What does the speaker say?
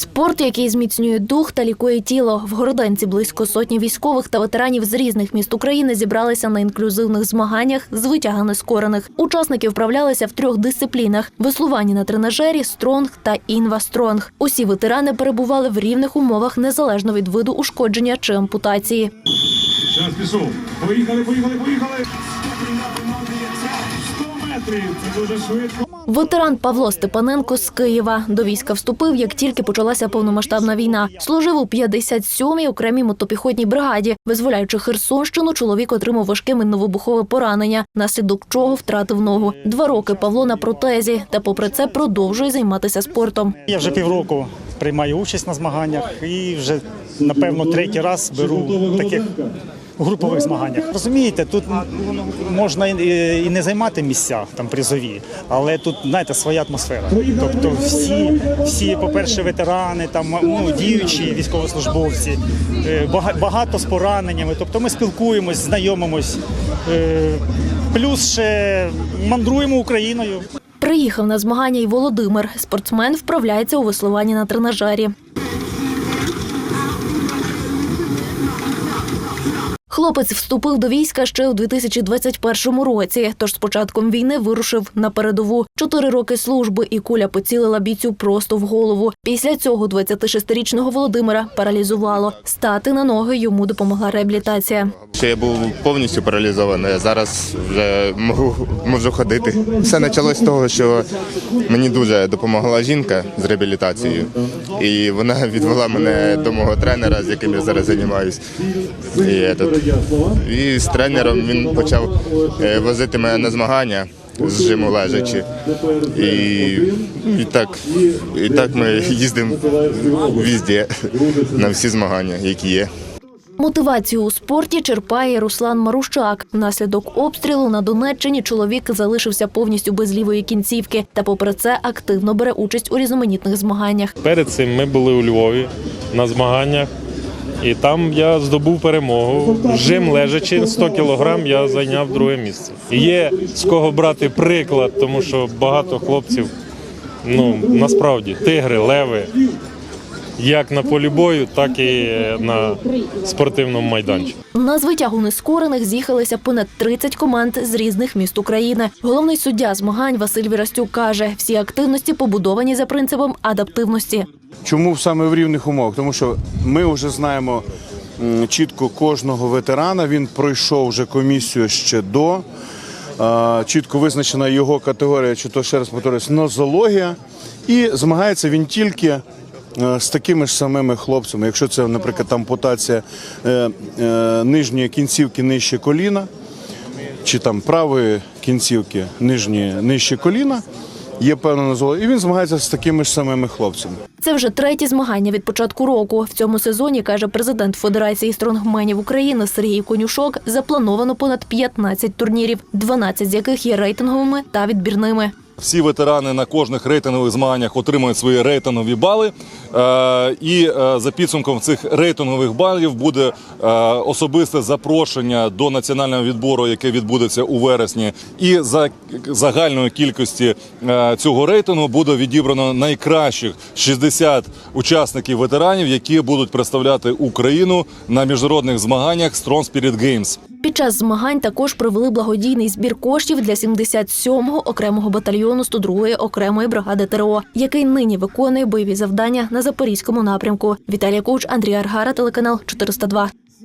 Спорт, який зміцнює дух та лікує тіло. В Городенці близько сотні військових та ветеранів з різних міст України зібралися на інклюзивних змаганнях з витяга нескорених. Учасники вправлялися в трьох дисциплінах: веслування на тренажері, стронг та інва-стронг. Усі ветерани перебували в рівних умовах незалежно від виду ушкодження чи ампутації. Час пішов. Поїхали, поїхали, поїхали. 100 метрів. Це дуже швидко. Ветеран Павло Степаненко з Києва до війська вступив, як тільки почалася повномасштабна війна. Служив у 57-й окремій мотопіхотній бригаді. Визволяючи Херсонщину, чоловік отримав важке минновибухове поранення, наслідок чого втратив ногу. Два роки Павло на протезі, та попри це продовжує займатися спортом. Я вже півроку приймаю участь на змаганнях і вже напевно третій раз беру в групових змаганнях. Розумієте, тут можна і не займати місця там призові, але тут знаєте своя атмосфера. Тобто, всі, всі, по-перше, ветерани, там ну діючі військовослужбовці, е, бага- багато з пораненнями. Тобто ми спілкуємось, знайомимось. Е, Плюс ще мандруємо Україною. Приїхав на змагання й Володимир. Спортсмен вправляється у веслуванні на тренажері. Хлопець вступив до війська ще у 2021 році. Тож з початком війни вирушив на передову. Чотири роки служби, і куля поцілила бійцю просто в голову. Після цього 26-річного Володимира паралізувало. Стати на ноги йому допомогла реабілітація. Що я був повністю паралізований, зараз вже можу, можу ходити. Все почалось з того, що мені дуже допомогла жінка з реабілітацією, і вона відвела мене до мого тренера, з яким я зараз займаюся. І, этот, і з тренером він почав е, возити мене на змагання з жиму лежачи. І, і, так, і так ми їздимо везде на всі змагання, які є. Мотивацію у спорті черпає Руслан Марущак. Внаслідок обстрілу на Донеччині чоловік залишився повністю без лівої кінцівки, та попри це активно бере участь у різноманітних змаганнях. Перед цим ми були у Львові на змаганнях, і там я здобув перемогу. Жим лежачи 100 кілограм, я зайняв друге місце. Є з кого брати приклад, тому що багато хлопців, ну насправді, тигри, леви, як на полі бою, так і на спортивному майданчику. На звитягу нескорених з'їхалися понад 30 команд з різних міст України. Головний суддя змагань Василь Вірастюк каже, всі активності побудовані за принципом адаптивності. Чому саме в рівних умовах? Тому що ми вже знаємо чітко кожного ветерана. Він пройшов вже комісію ще до. Е, Чітко визначена його категорія, чи то ще раз повторюсь, нозологія. І змагається він тільки е, з такими ж самими хлопцями. Якщо це, наприклад, ампутація е, е, нижньої кінцівки нижче коліна, чи там правої кінцівки нижні, нижче коліна, є певна нозологія. І він змагається з такими ж самими хлопцями. Це вже треті змагання від початку року. В цьому сезоні, каже президент Федерації стронгменів України Сергій Конюшок, заплановано понад 15 турнірів, 12 з яких є рейтинговими та відбірними. Всі ветерани на кожних рейтингових змаганнях отримують свої рейтингові бали. Е, І е, за підсумком цих рейтингових балів буде е, особисте запрошення до національного відбору, яке відбудеться у вересні. І за загальної кількості цього рейтингу буде відібрано найкращих 60 учасників ветеранів, які будуть представляти Україну на міжнародних змаганнях Strong Spirit Games. Під час змагань також провели благодійний збір коштів для 77-го окремого батальйону 102-ї окремої бригади ТРО, який нині виконує бойові завдання на запорізькому напрямку. Віталія Куч, Андрій Аргара, телеканал 402.